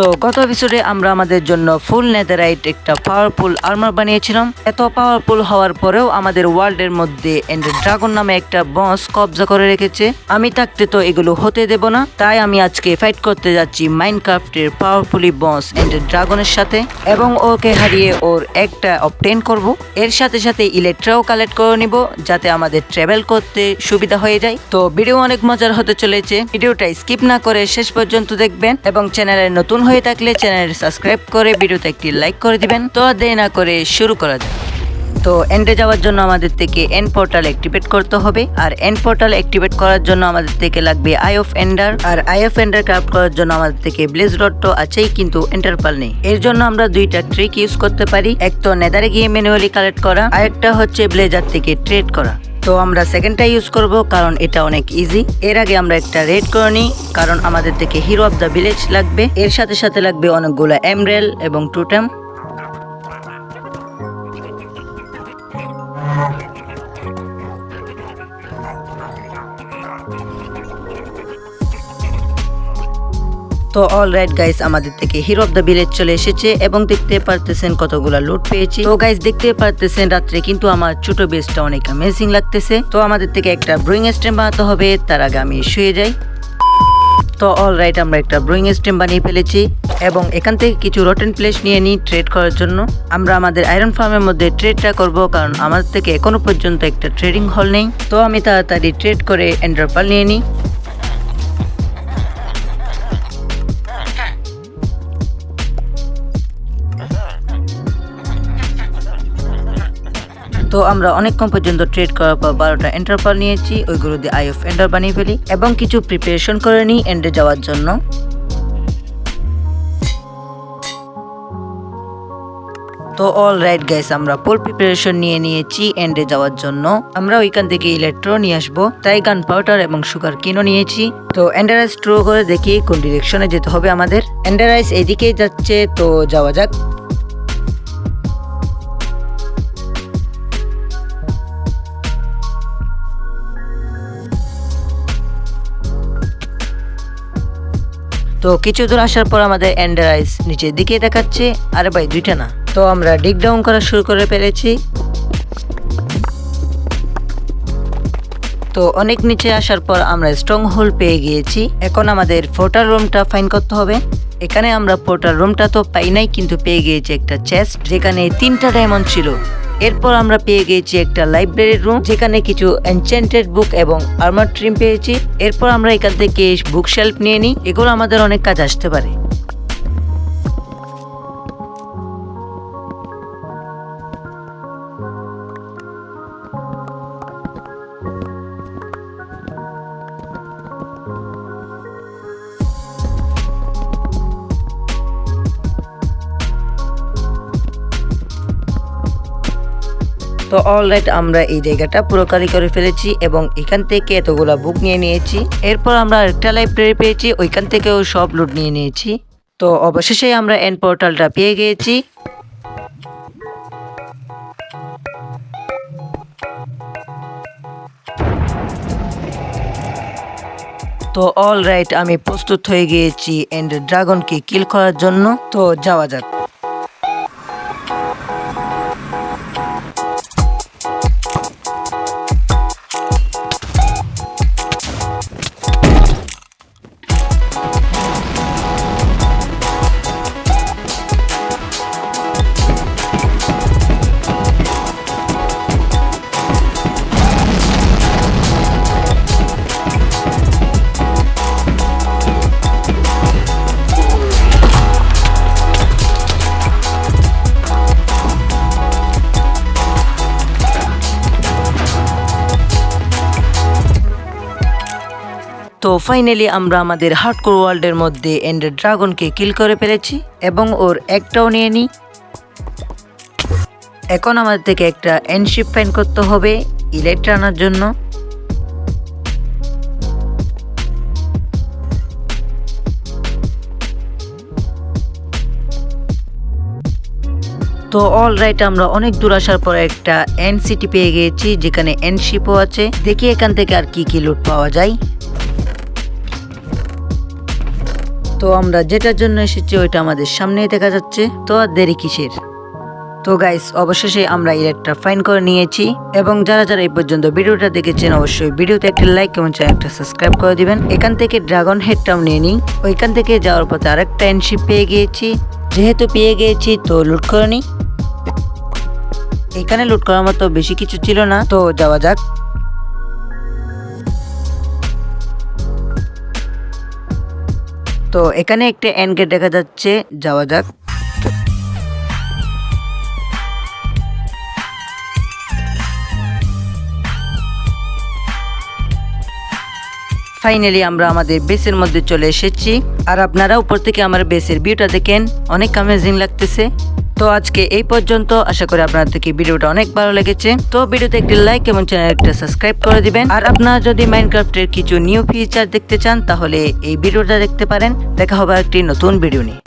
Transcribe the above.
তো গত এপিসোডে আমরা আমাদের জন্য ফুল নেদারাইট একটা পাওয়ারফুল আর্মার বানিয়েছিলাম। এত পাওয়ারফুল হওয়ার পরেও আমাদের ওয়ার্ল্ডের মধ্যে এন্ড ড্রাগন নামে একটা বস কবজা করে রেখেছে। আমি থাকতে তো এগুলো হতে দেব না, তাই আমি আজকে ফাইট করতে যাচ্ছি মাইনক্রাফটের পাওয়ারফুলি বস এন্ড ড্রাগনের সাথে এবং ওকে হারিয়ে ওর একটা অবটেন করব। এর সাথে সাথে ইলেকট্রাও কালেক্ট করে নিব, যাতে আমাদের ট্রাভেল করতে সুবিধা হয়ে যায়। তো ভিডিও অনেক মজার হতে চলেছে। ভিডিওটা স্কিপ না করে শেষ পর্যন্ত দেখবেন এবং চ্যানেলে নতুন হয়ে থাকলে চ্যানেল সাবস্ক্রাইব করে ভিডিওতে একটি লাইক করে দিবেন। তো দেরি না করে শুরু করা যাক। তো এন্ডে যাওয়ার জন্য আমাদের থেকে এন্ড পোর্টাল অ্যাক্টিভেট করতে হবে। আর এন্ড পোর্টাল অ্যাক্টিভেট করার জন্য আমাদের থেকে লাগবে আই অফ এন্ডার আর আই অফ এন্ডার ক্রাফট করার জন্য আমাদের থেকে ব্লেজ রড তো আছেই, কিন্তু এন্টারপাল নেই। এর জন্য আমরা দুইটা ট্রিক ইউজ করতে পারি। এক তো নেদারে গিয়ে ম্যানুয়ালি কালেক্ট করা, আর একটা হচ্ছে ব্লেজার থেকে ট্রেড করা। তো আমরা সেকেন্ডটা ইউজ করব, কারণ এটা অনেক ইজি এর আগে আমরা একটা রেড করে নিই, কারণ আমাদের থেকে হিরো অফ দ্য ভিলেজ লাগবে। এর সাথে সাথে লাগবে অনেকগুলো এমরেল এবং টুটেম তো অল রাইট গাইস আমাদের থেকে হিরো অফ দ্য ভিলেজ চলে এসেছে এবং দেখতে পারতেছেন কতগুলা লুট পেয়েছি। তো গাইস দেখতে পারতেছেন রাত্রে কিন্তু আমার ছোট বেসটা অনেক অ্যামেজিং লাগতেছে। তো আমাদের থেকে একটা ব্রুইং স্টেম বানাতে হবে, তার আগে আমি শুয়ে যাই। তো অল রাইট আমরা একটা ব্রুইং স্টেম বানিয়ে ফেলেছি এবং এখান থেকে কিছু রটেন প্লেস নিয়ে নিই ট্রেড করার জন্য। আমরা আমাদের আয়রন ফার্মের মধ্যে ট্রেডটা করব, কারণ আমাদের থেকে এখনও পর্যন্ত একটা ট্রেডিং হল নেই। তো আমি তাড়াতাড়ি ট্রেড করে এন্ডারপাল নিয়ে নিই। তো আমরা অনেকক্ষণ পর্যন্ত ট্রেড করার পর বারোটা এন্টারপাল নিয়েছি ওইগুলো দিয়ে আই অফ এন্টার বানিয়ে ফেলি এবং কিছু প্রিপারেশন করে নিই এন্ডে যাওয়ার জন্য। তো অল রাইট গাইস আমরা ফুল প্রিপারেশন নিয়ে নিয়েছি এন্ডে যাওয়ার জন্য। আমরা ওইখান থেকে ইলেকট্রো নিয়ে আসব তাই গান পাউডার এবং সুগার কিনো নিয়েছি। তো এন্ডারাইজ ট্রো করে দেখি কোন ডিরেকশনে যেতে হবে আমাদের। এন্ডারাইজ এদিকেই যাচ্ছে, তো যাওয়া যাক। তো কিছু দূর আসার পর আমাদের অ্যান্ডার এন্ডারাইজ নিচের দিকে দেখাচ্ছে, আর ভাই দুইটা না। তো আমরা ডিগ ডাউন করা শুরু করে ফেলেছি। তো অনেক নিচে আসার পর আমরা স্ট্রং হোল পেয়ে গিয়েছি। এখন আমাদের ফোটার রুমটা ফাইন করতে হবে। এখানে আমরা পোর্টাল রুমটা তো পাই নাই, কিন্তু পেয়ে গিয়েছি একটা চেস্ট যেখানে তিনটা ডায়মন্ড ছিল। এরপর আমরা পেয়ে গেছি একটা লাইব্রেরি রুম যেখানে কিছু এনচেন্টেড বুক এবং আর্মার ট্রিম পেয়েছি। এরপর আমরা এখান থেকে বুক শেলফ নিয়ে নিই। এগুলো আমাদের অনেক কাজ আসতে পারে। তো অলরাইট আমরা এই জায়গাটা পুরো কারি করে ফেলেছি এবং এখান থেকে এতগুলা বুক নিয়ে নিয়েছি। এরপর আমরা একটা লাইব্রেরি পেয়েছি, ওইখান থেকেও সব লুট নিয়ে নিয়েছি। তো অবশেষে আমরা এন পোর্টালটা পেয়ে গিয়েছি। তো অল রাইট আমি প্রস্তুত হয়ে গিয়েছি এন্ড ড্রাগনকে কিল করার জন্য। তো যাওয়া যাক। তো ফাইনালি আমরা আমাদের হার্ডকোর ওয়ার্ল্ডের মধ্যে এন্ডার ড্রাগনকে কিল করে ফেলেছি এবং ওর একটাও নিয়ে নিই এখন আমাদের থেকে একটা এনশিপ ফাইন করতে হবে ইলেক্ট আনার জন্য। তো অল রাইট আমরা অনেক দূর আসার পর একটা এন সিটি পেয়ে গিয়েছি, যেখানে এন শিপও আছে। দেখি এখান থেকে আর কি কি লুট পাওয়া যায়। তো আমরা যেটার জন্য এসেছি ওইটা আমাদের সামনেই দেখা যাচ্ছে। তো আর দেরি কিসের? তো গাইস অবশেষে আমরা ইলেকট্রা ফাইন করে নিয়েছি এবং যারা যারা এই পর্যন্ত ভিডিওটা দেখেছেন, অবশ্যই ভিডিওতে একটা লাইক এবং চ্যানেলটা সাবস্ক্রাইব করে দিবেন। এখান থেকে ড্রাগন হেডটাও নিয়ে নিই। ওইখান থেকে যাওয়ার পথে আরেকটা এনশিপ পেয়ে গিয়েছি। যেহেতু পেয়ে গিয়েছি, তো লুট করে নিই। এখানে লুট করার মতো বেশি কিছু ছিল না। তো যাওয়া যাক। তো এখানে একটা এন্ড গেট দেখা যাচ্ছে যাওয়া যাক। ফাইনালি আমরা আমাদের বেসের মধ্যে চলে এসেছি। আর আপনারা উপর থেকে আমার বেসের ভিউটা দেখেন, অনেক অ্যামেজিং লাগতেছে। তো আজকে এই পর্যন্ত, আশা করি আপনাদেরকে ভিডিওটা অনেক ভালো লেগেছে। তো ভিডিওতে একটি লাইক এবং একটা সাবস্ক্রাইব করে দিবেন। আর আপনারা যদি মাইনক্রাফটের কিছু নিউ ফিচার দেখতে চান, তাহলে এই ভিডিওটা দেখতে পারেন। দেখা হবে একটি নতুন ভিডিও নিয়ে।